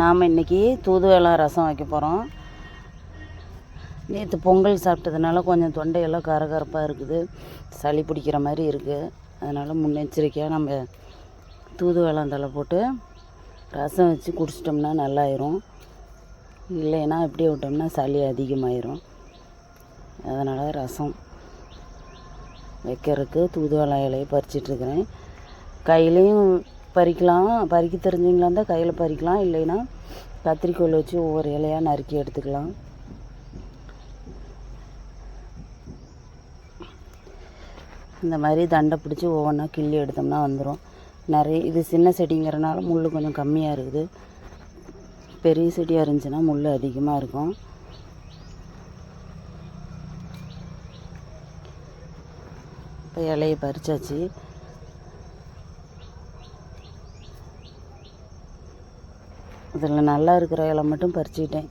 நாம் இன்றைக்கி தூதுவெல்லாம் ரசம் வைக்க போகிறோம் நேற்று பொங்கல் சாப்பிட்டதுனால கொஞ்சம் தொண்டையெல்லாம் கரகரப்பாக இருக்குது. சளி பிடிக்கிற மாதிரி இருக்குது அதனால் முன்னெச்சரிக்கையாக நம்ம தூதுவளை போட்டு ரசம் வச்சு குடிச்சிட்டோம்னா நல்லாயிரும். இல்லைன்னா அப்படியே விட்டோம்னா சளி அதிகமாயிரும். அதனால் ரசம் வைக்கிறதுக்கு தூதுவளை இலையை பறிச்சிட்ருக்கிறேன் கையிலையும் பறிக்கலாம். பறிக்க தெரிஞ்சவங்களா இருந்தால் கையில் பறிக்கலாம். இல்லைன்னா கத்திரிக்கோல் வச்சு ஒவ்வொரு இலையாக நறுக்கி எடுத்துக்கலாம். இந்த மாதிரி தண்டை பிடிச்சி ஒவ்வொன்றா கிள்ளி எடுத்தோம்னா வந்துடும் நிறைய இது சின்ன செடிங்கிறனால முள் கொஞ்சம் கம்மியாக இருக்குது. பெரிய செடியாக இருந்துச்சுன்னா முள் அதிகமாக இருக்கும். இப்போ இலையை பறிச்சாச்சு. இதில் நல்லா இருக்கிற இலை மட்டும் பறிச்சுக்கிட்டேன்.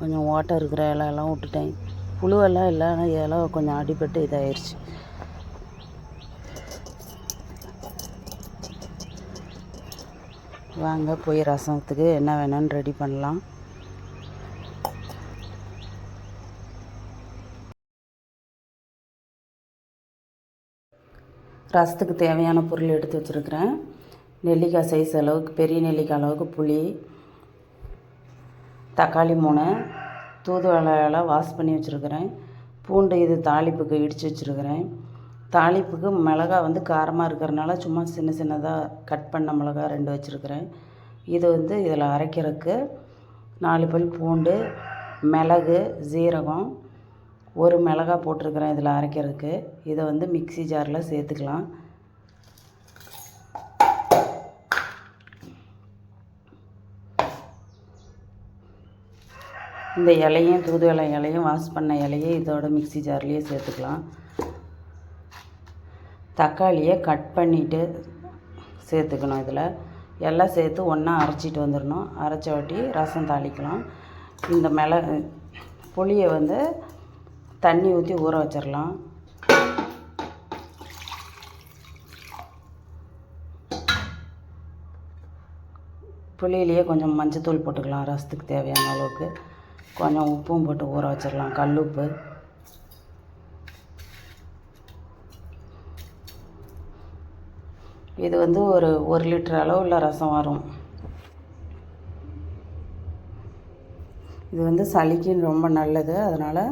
கொஞ்சம் ஓட்டை இருக்கிற இலையெல்லாம் விட்டுட்டேன். புழுவெல்லாம் இல்லை ஆனால் இலை கொஞ்சம் அடிபட்டு இதாயிருச்சு. வாங்க போய் ரசத்துக்கு என்ன வேணும்னு ரெடி பண்ணலாம். ரசத்துக்கு தேவையான பொருள் எடுத்து வச்சுருக்கிறேன். நெல்லிக்காய் சைஸ் அளவுக்கு பெரிய நெல்லிக்காய் அளவுக்கு புளி தக்காளி மூணு தூதுவளையெல்லாம் வாஷ் பண்ணி வச்சுருக்கிறேன். பூண்டு இது தாளிப்புக்கு இடித்து வச்சுருக்கிறேன். தாளிப்புக்கு மிளகா வந்து காரமாக இருக்கிறனால சும்மா சின்ன சின்னதாக கட் பண்ண மிளகா ரெண்டு வச்சுருக்கிறேன். இது வந்து இதில் அரைக்கிறதுக்கு நாலு பல் பூண்டு மிளகு ஜீரகம் ஒரு மிளகா போட்டிருக்கிறேன் இதில் அரைக்கிறதுக்கு. இதை வந்து மிக்ஸி ஜாரில் சேர்த்துக்கலாம். இந்த இலையும் தூதுவளை இலையும் வாஷ் பண்ண இலையை இதோட மிக்சி ஜார்லேயே சேர்த்துக்கலாம். தக்காளியை கட் பண்ணிவிட்டு சேர்த்துக்கணும் இதில். எல்லாம் சேர்த்து ஒன்றா அரைச்சிட்டு வந்துடணும் அரைச்ச வாட்டி ரசம் தாளிக்கலாம். இந்த மிள புளியை வந்து தண்ணி ஊற்றி ஊற வச்சிடலாம் புளியிலேயே கொஞ்சம் மஞ்சத்தூள் போட்டுக்கலாம் ரசத்துக்கு தேவையான அளவுக்கு. கொஞ்சம் உப்பும் போட்டு ஊற வச்சிடலாம். கல் உப்பு. இது வந்து ஒரு ஒரு லிட்டர் அளவுள்ள ரசம் வரும். இது வந்து சளிக்கு ரொம்ப நல்லது. அதனால்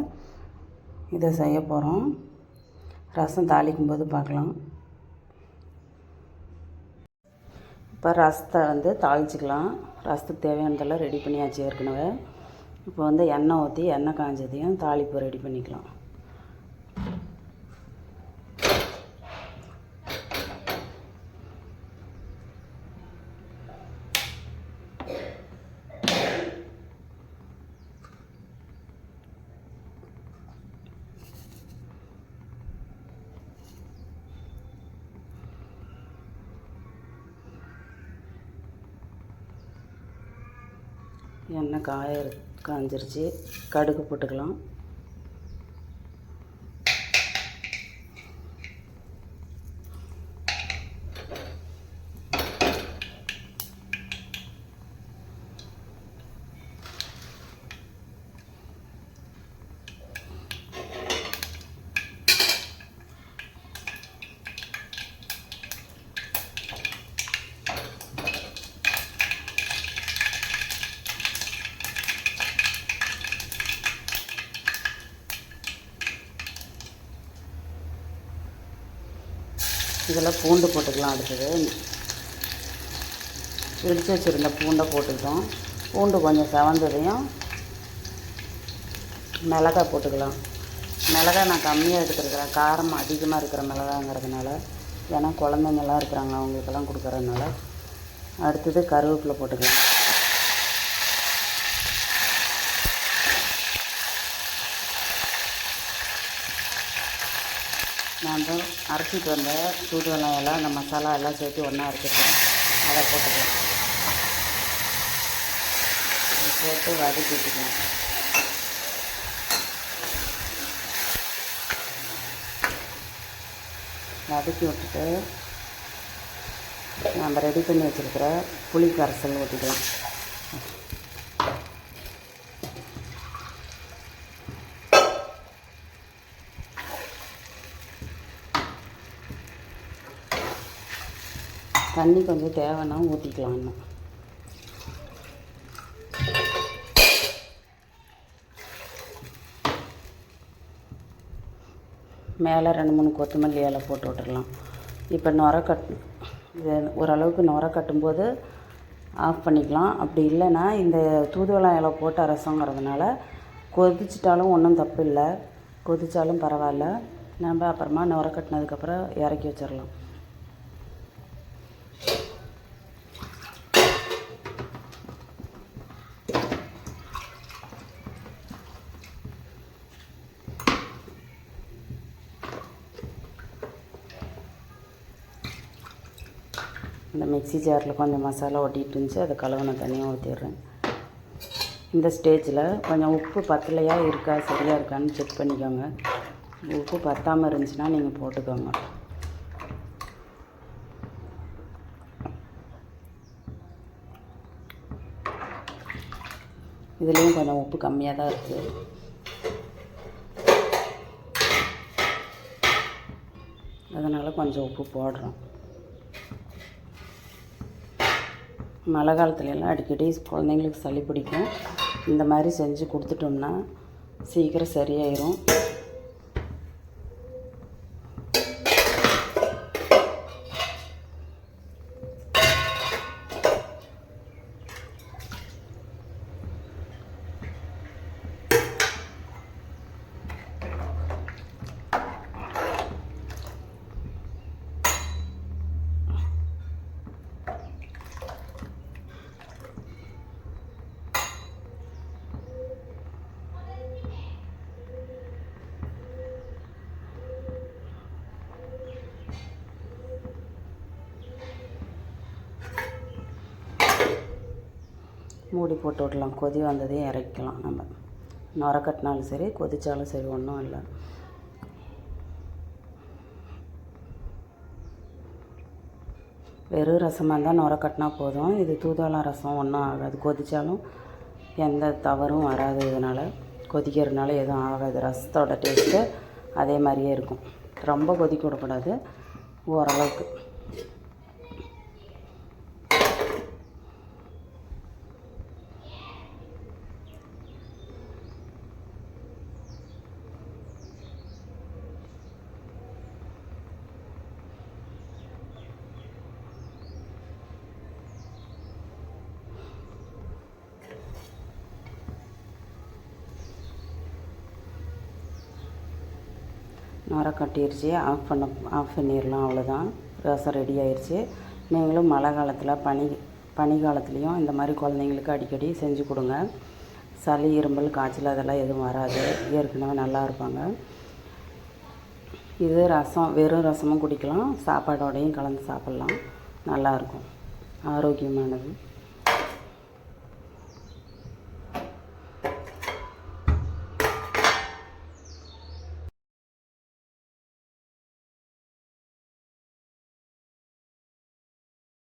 இதை செய்ய போகிறோம் ரசம் தாளிக்கும் போது பார்க்கலாம். இப்போ ரசத்தை வந்து தாளிச்சிக்கலாம். ரசத்துக்கு தேவையானதெல்லாம் ரெடி பண்ணியாச்சு ஏற்கனவே. இப்போ வந்து எண்ணெய் ஊற்றி எண்ணெய் காஞ்சதையும் தாளிப்பு ரெடி பண்ணிக்கலாம். எண்ணெய் காய காஞ்சிருச்சு. கடுகு போட்டுக்கலாம். இதில் பூண்டு போட்டுக்கலாம் அடுத்தது. இடித்து வச்சுருந்த பூண்டை போட்டுக்கிட்டோம். பூண்டு கொஞ்சம் செவந்ததையும் மிளகாய் போட்டுக்கலாம். மிளகாய் நான் கம்மியாக எடுத்துருக்கிறேன். காரம் அதிகமாக இருக்கிற மிளகாங்கிறதுனால ஏன்னா குழந்தைங்கள்லாம் இருக்கிறாங்க அவங்களுக்கெல்லாம் கொடுக்குறதுனால. அடுத்தது கருவேப்பிலை போட்டுக்கலாம். நான் வந்து அரைச்சிட்டு வந்த தூதுவளம் எல்லாம் அந்த மசாலா எல்லாம் சேர்த்து ஒன்றா அரைச்சிருக்கேன். அதை போட்டுக்கலாம். போட்டு போட்டு வதக்கிட்டுக்கலாம் வதக்கி விட்டுட்டு நம்ம ரெடி பண்ணி வச்சுருக்கிற புளி கரைசல் ஊற்றிக்கலாம் தண்ணி கொஞ்சம் தேவைன்னா ஊற்றிக்கலாம் இன்னும். மேலே ரெண்டு மூணு கொத்தமல்லி இலை போட்டு விட்டுறலாம். இப்போ நுர கட் இது ஓரளவுக்கு நுர கட்டும்போது ஆஃப் பண்ணிக்கலாம். அப்படி இல்லைன்னா இந்த தூதுவளம் இலை போட்டு அரசங்கிறதுனால கொதிச்சிட்டாலும் ஒன்றும் தப்பு இல்லை. கொதித்தாலும் பரவாயில்ல. நம்ம அப்புறமா நுர கட்டினதுக்கப்புறம் இறக்கி வச்சிடலாம் மிக்சி மிக்ஸி ஜாரில் கொஞ்சம் மசாலா ஒட்டிட்டு இருந்துச்சு அதை கலவனை தனியாக ஊற்றிடுறேன் இந்த ஸ்டேஜில் கொஞ்சம் உப்பு பத்தலையா இருக்கா சரியாக இருக்கான்னு செக் பண்ணிக்கோங்க. உப்பு பத்தாமல் இருந்துச்சுன்னா நீங்கள் போட்டுக்கோங்க. இதுலேயும் கொஞ்சம் உப்பு கம்மியாக தான் இருக்குது அதனால் கொஞ்சம் உப்பு போடுறோம். மழை காலத்துல எல்லாம் அடிக்கடி குழந்தைங்களுக்கு சளி பிடிக்கும். இந்த மாதிரி செஞ்சு கொடுத்துட்டோம்னா சீக்கிரம் சரியாயிரும். மூடி போட்டு விடலாம். கொதி வந்ததையும் இறக்கலாம் நம்ம. நுர கட்டினாலும் சரி கொதித்தாலும் சரி ஒன்றும் இல்லை. வெறும் ரசமாக இருந்தால் நொர கட்டினா போதும். இது தூதாளம் ரசம் ஒன்றும் ஆகாது. கொதித்தாலும் எந்த தவறும் வராது இதனால். கொதிக்கிறதுனால எதுவும் ஆகாது. ரசத்தோட டேஸ்ட்டு அதே மாதிரியே இருக்கும். ரொம்ப கொதிக்க விடக்கூடாது. ஓரளவுக்கு. நுர கட்டிருச்சு. ஆஃப் பண்ண ஆஃப் பண்ணிடலாம் அவ்வளோதான் ரசம் ரெடி ஆயிடுச்சு நீங்களும் மழை காலத்தில் பனி பனி காலத்துலேயும் இந்த மாதிரி குழந்தைங்களுக்கு அடிக்கடி செஞ்சு கொடுங்க. சளி இருமல் காய்ச்சல் அதெல்லாம் எதுவும் வராது. ஏற்கனவே நல்லா இருப்பாங்க. இது ரசம் வெறும் ரசமும் குடிக்கலாம். சாப்பாடோடையும் கலந்து சாப்பிட்லாம். நல்லாயிருக்கும் ஆரோக்கியமானது.